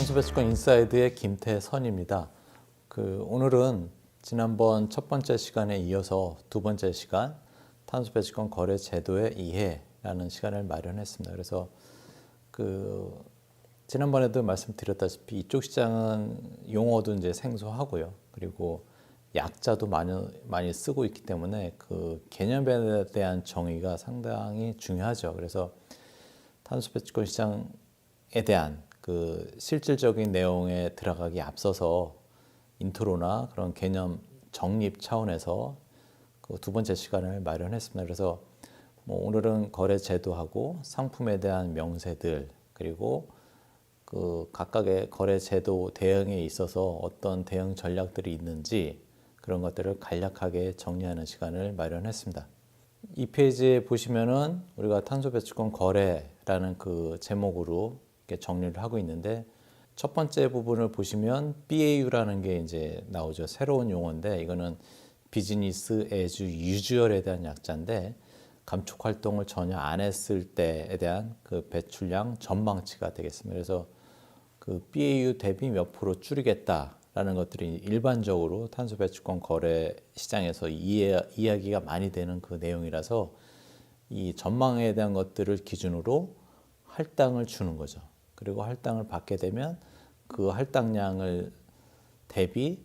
탄소배출권 인사이드의 김태선입니다. 그 오늘은 지난번 첫 번째 시간에 이어서 두 번째 시간 탄소배출권 거래 제도의 이해라는 시간을 마련했습니다. 그래서 그 지난번에도 말씀드렸다시피 이쪽 시장은 용어도 이제 생소하고요. 그리고 약자도 많이 많이 쓰고 있기 때문에 그 개념에 대한 정의가 상당히 중요하죠. 그래서 탄소 배출권 시장에 대한 그 실질적인 내용에 들어가기 앞서서 인트로나 그런 개념 정립 차원에서 그 두 번째 시간을 마련했습니다. 그래서 뭐 오늘은 거래 제도하고 상품에 대한 명세들 그리고 그 각각의 거래 제도 대응에 있어서 어떤 대응 전략들이 있는지 그런 것들을 간략하게 정리하는 시간을 마련했습니다. 이 페이지에 보시면은 우리가 탄소 배출권 거래라는 그 제목으로 이렇게 정리를 하고 있는데 첫 번째 부분을 보시면 BAU라는 게 이제 나오죠. 새로운 용어인데 이거는 비즈니스 에즈 유주얼에 대한 약자인데 감축 활동을 전혀 안 했을 때에 대한 그 배출량 전망치가 되겠습니다. 그래서 그 BAU 대비 몇 프로 줄이겠다라는 것들이 일반적으로 탄소 배출권 거래 시장에서 이해, 이야기가 많이 되는 그 내용이라서 이 전망에 대한 것들을 기준으로 할당을 주는 거죠. 그리고 할당을 받게 되면 그 할당량을 대비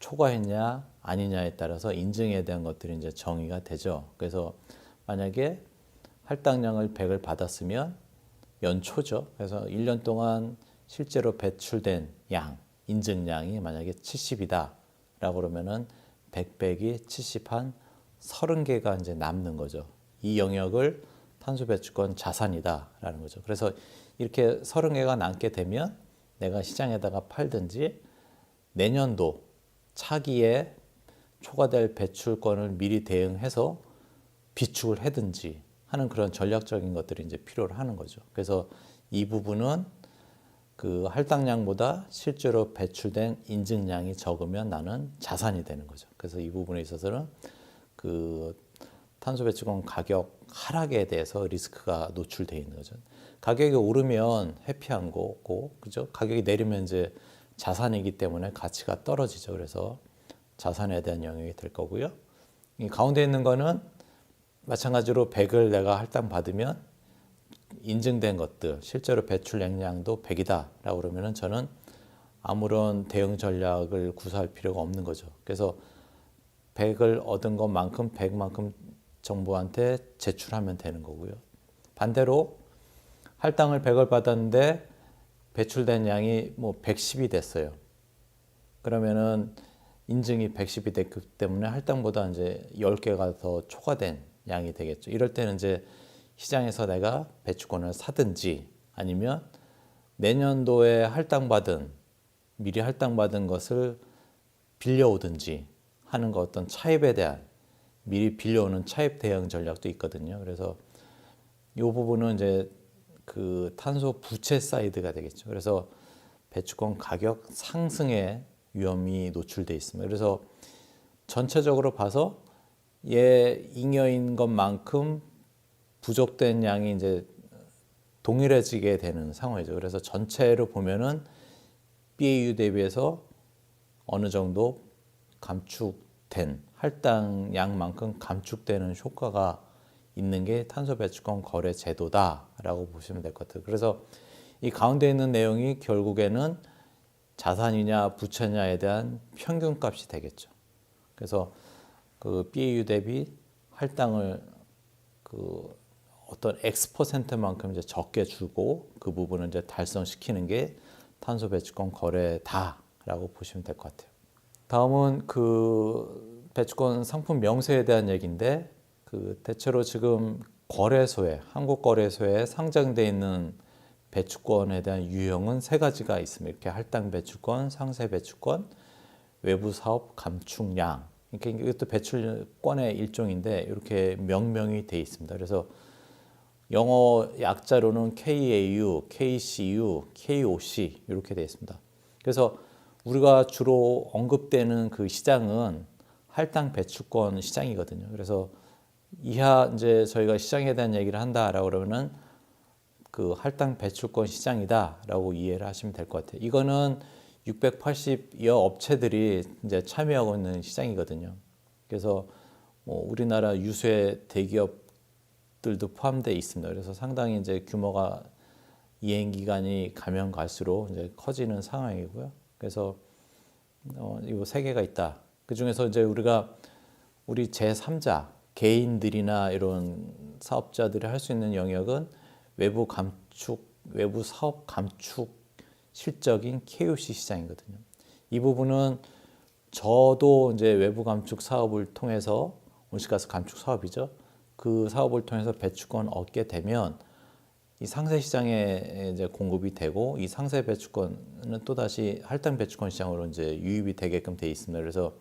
초과했냐 아니냐에 따라서 인증에 대한 것들이 이제 정의가 되죠. 그래서 만약에 할당량을 100을 받았으면 연초죠. 그래서 1년 동안 실제로 배출된 양, 인증량이 만약에 70이다. 라고 그러면은 100 빼기 70 한 30개가 이제 남는 거죠. 이 영역을 탄소 배출권 자산이다라는 거죠. 그래서 이렇게 30개가 남게 되면 내가 시장에다가 팔든지 내년도 차기에 초과될 배출권을 미리 대응해서 비축을 하든지 하는 그런 전략적인 것들이 이제 필요로 하는 거죠. 그래서 이 부분은 그 할당량보다 실제로 배출된 인증량이 적으면 나는 자산이 되는 거죠. 그래서 이 부분에 있어서는 그 탄소 배출권 가격 하락에 대해서 리스크가 노출돼 있는 거죠. 가격이 오르면 해피한 거고, 그죠? 가격이 내리면 이제 자산이기 때문에 가치가 떨어지죠. 그래서 자산에 대한 영역이 될 거고요. 이 가운데 있는 거는 마찬가지로 100을 내가 할당 받으면 인증된 것들, 실제로 배출 액량도 100이다라고 그러면은 저는 아무런 대응 전략을 구사할 필요가 없는 거죠. 그래서 100을 얻은 것만큼 100만큼 정부한테 제출하면 되는 거고요. 반대로 할당을 100을 받았는데 배출된 양이 뭐 110이 됐어요. 그러면은 인증이 110이 됐기 때문에 할당보다 이제 10개가 더 초과된 양이 되겠죠. 이럴 때는 이제 시장에서 내가 배출권을 사든지 아니면 내년도에 할당받은 미리 할당받은 것을 빌려오든지 하는 거 어떤 차입에 대한 미리 빌려오는 차입 대응 전략도 있거든요. 그래서 이 부분은 이제 그 탄소 부채 사이드가 되겠죠. 그래서 배출권 가격 상승의 위험이 노출돼 있습니다. 그래서 전체적으로 봐서 얘 잉여인 것만큼 부족된 양이 이제 동일해지게 되는 상황이죠. 그래서 전체로 보면은 BAU 대비해서 어느 정도 감축 된 할당량만큼 감축되는 효과가 있는 게 탄소 배출권 거래 제도다라고 보시면 될 것 같아요. 그래서 이 가운데 있는 내용이 결국에는 자산이냐 부채냐에 대한 평균값이 되겠죠. 그래서 그 BAU 대비 할당을 그 어떤 X 퍼센트만큼 이제 적게 주고 그 부분을 이제 달성시키는 게 탄소 배출권 거래다라고 보시면 될 것 같아요. 다음은 그 배출권 상품 명세에 대한 얘기인데 그 대체로 지금 거래소에 한국 거래소에 상장돼 있는 배출권에 대한 유형은 세 가지가 있습니다. 이렇게 할당 배출권, 상세 배출권, 외부 사업 감축량. 이렇게 이것도 배출권의 일종인데 이렇게 명명이 돼 있습니다. 그래서 영어 약자로는 KAU, KCU, KOC 이렇게 되어 있습니다. 그래서 우리가 주로 언급되는 그 시장은 할당 배출권 시장이거든요. 그래서 이하 이제 저희가 시장에 대한 얘기를 한다라고 그러면은 그 할당 배출권 시장이다라고 이해를 하시면 될 것 같아요. 이거는 680여 업체들이 이제 참여하고 있는 시장이거든요. 그래서 뭐 우리나라 유수의 대기업들도 포함되어 있습니다. 그래서 상당히 이제 규모가 이행 기간이 가면 갈수록 이제 커지는 상황이고요. 그래서 어, 이거 세 개가 있다. 그 중에서 이제 우리가 우리 제 3자 개인들이나 이런 사업자들이 할 수 있는 영역은 외부 감축, 외부 사업 감축 실적인 KOC 시장이거든요. 이 부분은 저도 이제 외부 감축 사업을 통해서 온실가스 감축 사업이죠. 그 사업을 통해서 배출권 얻게 되면 이 상세 시장에 이제 공급이 되고 이 상세 배출권은 또 다시 할당 배출권 시장으로 이제 유입이 되게끔 돼 있습니다. 그래서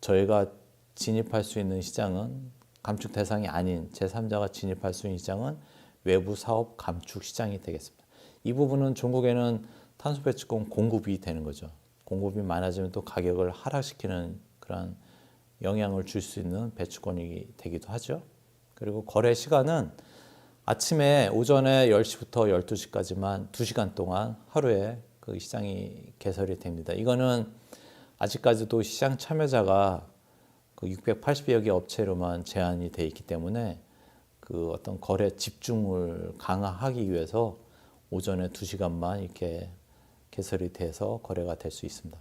저희가 진입할 수 있는 시장은 감축 대상이 아닌 제3자가 진입할 수 있는 시장은 외부 사업 감축 시장이 되겠습니다. 이 부분은 중국에는 탄소 배출권 공급이 되는 거죠. 공급이 많아지면 또 가격을 하락시키는 그런 영향을 줄 수 있는 배출권이 되기도 하죠. 그리고 거래 시간은 아침에 오전에 10시부터 12시까지만 2시간 동안 하루에 그 시장이 개설이 됩니다. 이거는 아직까지도 시장 참여자가 그 680여 개 업체로만 제한이 돼 있기 때문에 그 어떤 거래 집중을 강화하기 위해서 오전에 2시간만 이렇게 개설이 돼서 거래가 될 수 있습니다.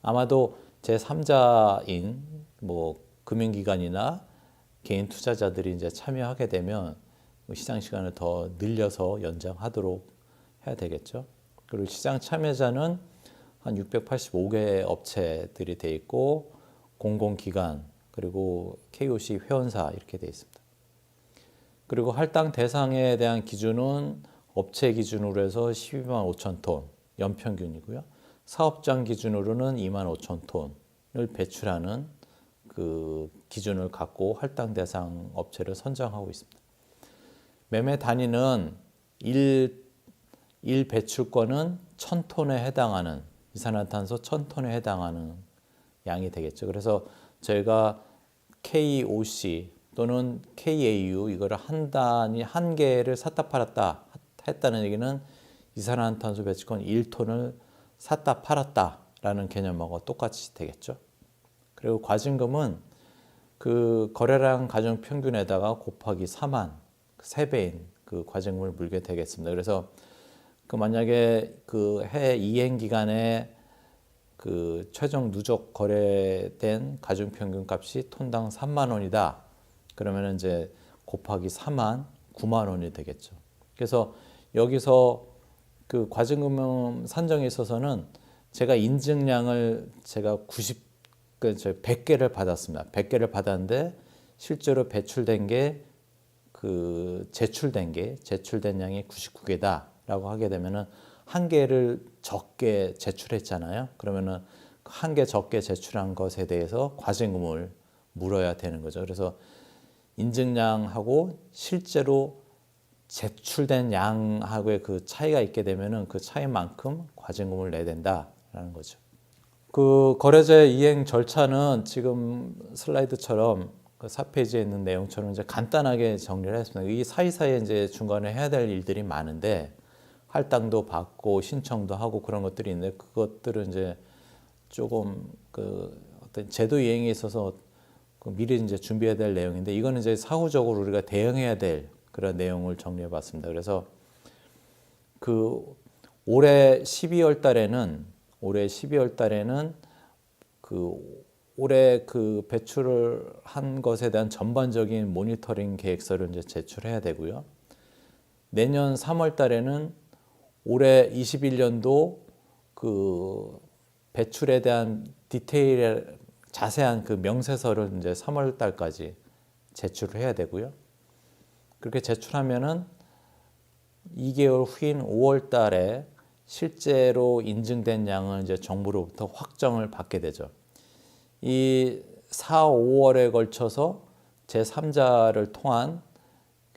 아마도 제3자인 뭐 금융기관이나 개인 투자자들이 이제 참여하게 되면 뭐 시장 시간을 더 늘려서 연장하도록 해야 되겠죠. 그리고 시장 참여자는 한 685개 업체들이 돼 있고 공공기관 그리고 KOC 회원사 이렇게 돼 있습니다. 그리고 할당 대상에 대한 기준은 업체 기준으로 해서 12만 5천 톤 연평균이고요. 사업장 기준으로는 2만 5천 톤을 배출하는 그 기준을 갖고 할당 대상 업체를 선정하고 있습니다. 매매 단위는 1, 1 배출권은 1000톤에 해당하는 이산화탄소 1000톤에 해당하는 양이 되겠죠. 그래서 저희가 KOC 또는 KAU 이거를 한 단위 한 개를 샀다 팔았다 했다는 얘기는 이산화탄소 배출권 1톤을 샀다 팔았다라는 개념하고 똑같이 되겠죠. 그리고 과징금은 그 거래량 가정 평균에다가 곱하기 4만 3배인 그 과징금을 물게 되겠습니다. 그래서 그 만약에 그 해 이행 기간에 그 최종 누적 거래된 가중 평균 값이 톤당 3만 원이다. 그러면 이제 곱하기 4만 9만 원이 되겠죠. 그래서 여기서 그 과징금 산정에 있어서는 제가 인증량을 제가 90, 그 100개를 받았습니다. 100개를 받았는데 실제로 배출된 게 그 제출된 게 제출된 양이 99개다라고 하게 되면은 한 개를 적게 제출했잖아요. 그러면은 한 개 적게 제출한 것에 대해서 과징금을 물어야 되는 거죠. 그래서 인증량하고 실제로 제출된 양하고의 그 차이가 있게 되면은 그 차이만큼 과징금을 내야 된다라는 거죠. 그 거래제 이행 절차는 지금 슬라이드처럼 그 4페이지에 있는 내용처럼 이제 간단하게 정리를 했습니다. 이 사이사이에 이제 중간에 해야 될 일들이 많은데 할당도 받고 신청도 하고 그런 것들이 있는데 그것들은 이제 조금 그 어떤 제도 이행에 있어서 그 미리 이제 준비해야 될 내용인데 이거는 이제 사후적으로 우리가 대응해야 될 그런 내용을 정리해 봤습니다. 그래서 그 올해 12월 달에는 올해 12월 달에는 그 올해 그 배출을 한 것에 대한 전반적인 모니터링 계획서를 이제 제출해야 되고요. 내년 3월 달에는 올해 21년도 그 배출에 대한 디테일 자세한 그 명세서를 이제 3월 달까지 제출을 해야 되고요. 그렇게 제출하면은 2개월 후인 5월 달에 실제로 인증된 양을 이제 정부로부터 확정을 받게 되죠. 이 4, 5월에 걸쳐서 제3자를 통한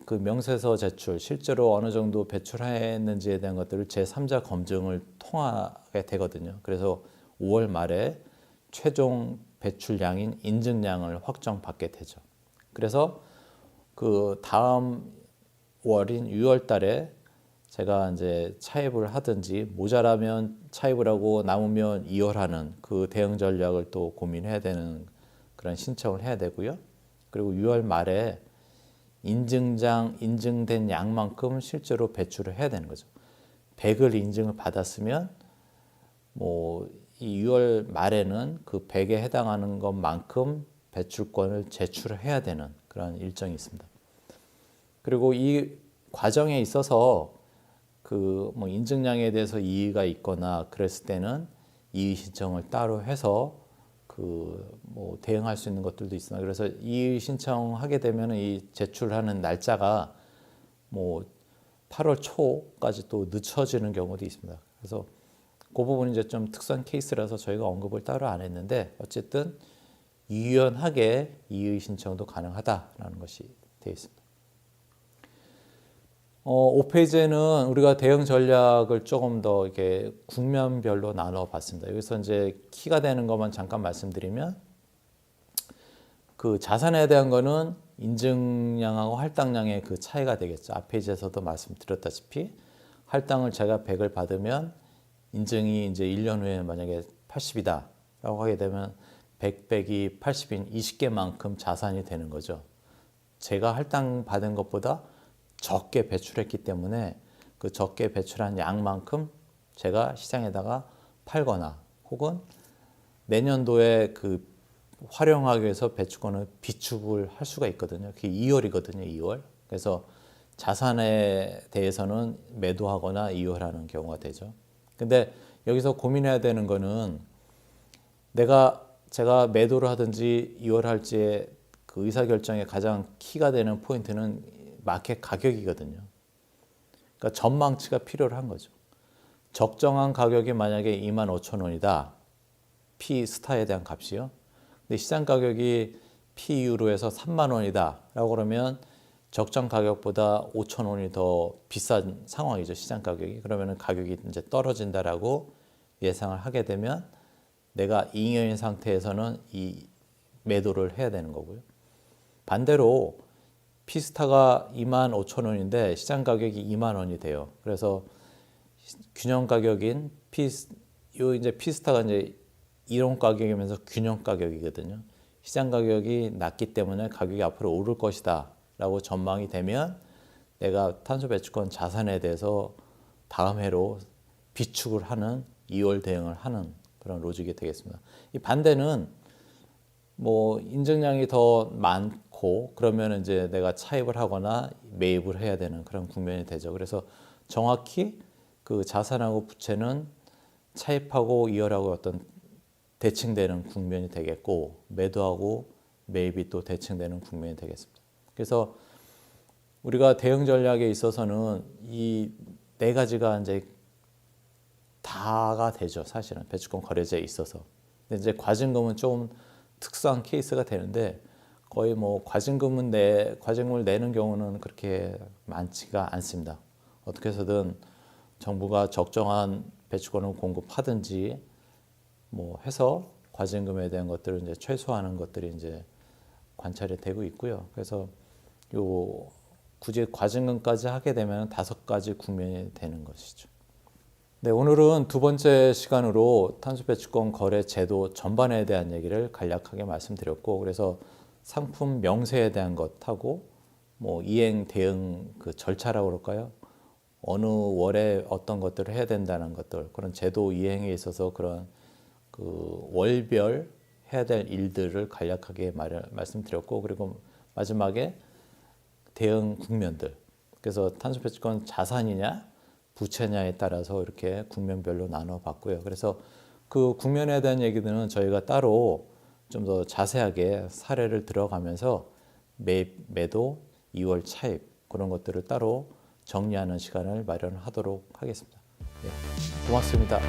그 명세서 제출, 실제로 어느 정도 배출했는지에 대한 것들을 제3자 검증을 통하게 되거든요. 그래서 5월 말에 최종 배출량인 인증량을 확정받게 되죠. 그래서 그 다음 월인 6월 달에 제가 이제 차입을 하든지 모자라면 차입을 하고 남으면 이월하는 그 대응 전략을 또 고민해야 되는 그런 신청을 해야 되고요. 그리고 6월 말에 인증장 인증된 양만큼 실제로 배출을 해야 되는 거죠. 100을 인증을 받았으면 뭐 이 6월 말에는 그 100에 해당하는 것만큼 배출권을 제출해야 되는 그런 일정이 있습니다. 그리고 이 과정에 있어서 그 뭐 인증량에 대해서 이의가 있거나 그랬을 때는 이의 신청을 따로 해서 그 뭐 대응할 수 있는 것들도 있습니다. 그래서 이의 신청하게 되면 이 제출하는 날짜가 뭐 8월 초까지 또 늦춰지는 경우도 있습니다. 그래서 그 부분은 이제 좀 특수한 케이스라서 저희가 언급을 따로 안 했는데 어쨌든 유연하게 이의 신청도 가능하다라는 것이 되어 있습니다. 어, 5페이지에는 우리가 대응 전략을 조금 더 이렇게 국면별로 나눠 봤습니다. 여기서 이제 키가 되는 것만 잠깐 말씀드리면 그 자산에 대한 거는 인증량하고 할당량의 그 차이가 되겠죠. 앞 페이지에서도 말씀드렸다시피 할당을 제가 100을 받으면 인증이 이제 1년 후에 만약에 80이다 라고 하게 되면 100 빼기 80인 20개만큼 자산이 되는 거죠. 제가 할당 받은 것보다 적게 배출했기 때문에 그 적게 배출한 양만큼 제가 시장에다가 팔거나 혹은 내년도에 그 활용하기 위해서 배출권을 비축을 할 수가 있거든요. 그게 2월이거든요. 2월. 그래서 자산에 대해서는 매도하거나 이월하는 경우가 되죠. 근데 여기서 고민해야 되는 거는 내가 제가 매도를 하든지 이월할지의 그 의사 결정의 가장 키가 되는 포인트는 마켓 가격이거든요. 그러니까 전망치가 필요한 거죠. 적정한 가격이 만약에 2만 5천 원이다. P 스타에 대한 값이요. 근데 시장 가격이 P 유로에서 3만 원이다 라고 그러면 적정 가격보다 5천 원이 더 비싼 상황이죠 시장 가격이 그러면 가격이 이제 떨어진다라고 예상을 하게 되면 내가 잉여인 상태에서는 이 매도를 해야 되는 거고요 반대로 피스타가 2만 5천 원인데 시장 가격이 2만 원이 돼요 그래서 균형 가격인 피스 요 이제 피스타가 이제 이론 가격이면서 균형 가격이거든요 시장 가격이 낮기 때문에 가격이 앞으로 오를 것이다 라고 전망이 되면 내가 탄소 배출권 자산에 대해서 다음 해로 비축을 하는 2월 대응을 하는 그런 로직이 되겠습니다. 이 반대는 뭐 인증량이 더 많 고 그러면 이제 내가 차입을 하거나 매입을 해야 되는 그런 국면이 되죠. 그래서 정확히 그 자산하고 부채는 차입하고 이월하고 어떤 대칭되는 국면이 되겠고 매도하고 매입이 또 대칭되는 국면이 되겠습니다. 그래서 우리가 대응 전략에 있어서는 이 네 가지가 이제 다가 되죠. 사실은 배출권 거래제에 있어서. 근데 이제 과징금은 좀 특수한 케이스가 되는데 거의 뭐 과징금은 내 과징금을 내는 경우는 그렇게 많지가 않습니다. 어떻게 해서든 정부가 적정한 배출권을 공급하든지 뭐 해서 과징금에 대한 것들을 이제 최소화하는 것들이 이제 관찰이 되고 있고요. 그래서 요 굳이 과징금까지 하게 되면 다섯 가지 국면이 되는 것이죠. 네, 오늘은 두 번째 시간으로 탄소 배출권 거래 제도 전반에 대한 얘기를 간략하게 말씀드렸고 그래서 상품 명세에 대한 것하고 뭐 이행 대응 그 절차라고 그럴까요? 어느 월에 어떤 것들을 해야 된다는 것들 그런 제도 이행에 있어서 그런 그 월별 해야 될 일들을 간략하게 말, 말씀드렸고 그리고 마지막에 대응 국면들. 그래서 탄소 배출권 자산이냐 부채냐에 따라서 이렇게 국면별로 나눠 봤고요. 그래서 그 국면에 대한 얘기들은 저희가 따로 좀 더 자세하게 사례를 들어가면서 매, 매도, 2월 차입 그런 것들을 따로 정리하는 시간을 마련하도록 하겠습니다. 네, 고맙습니다.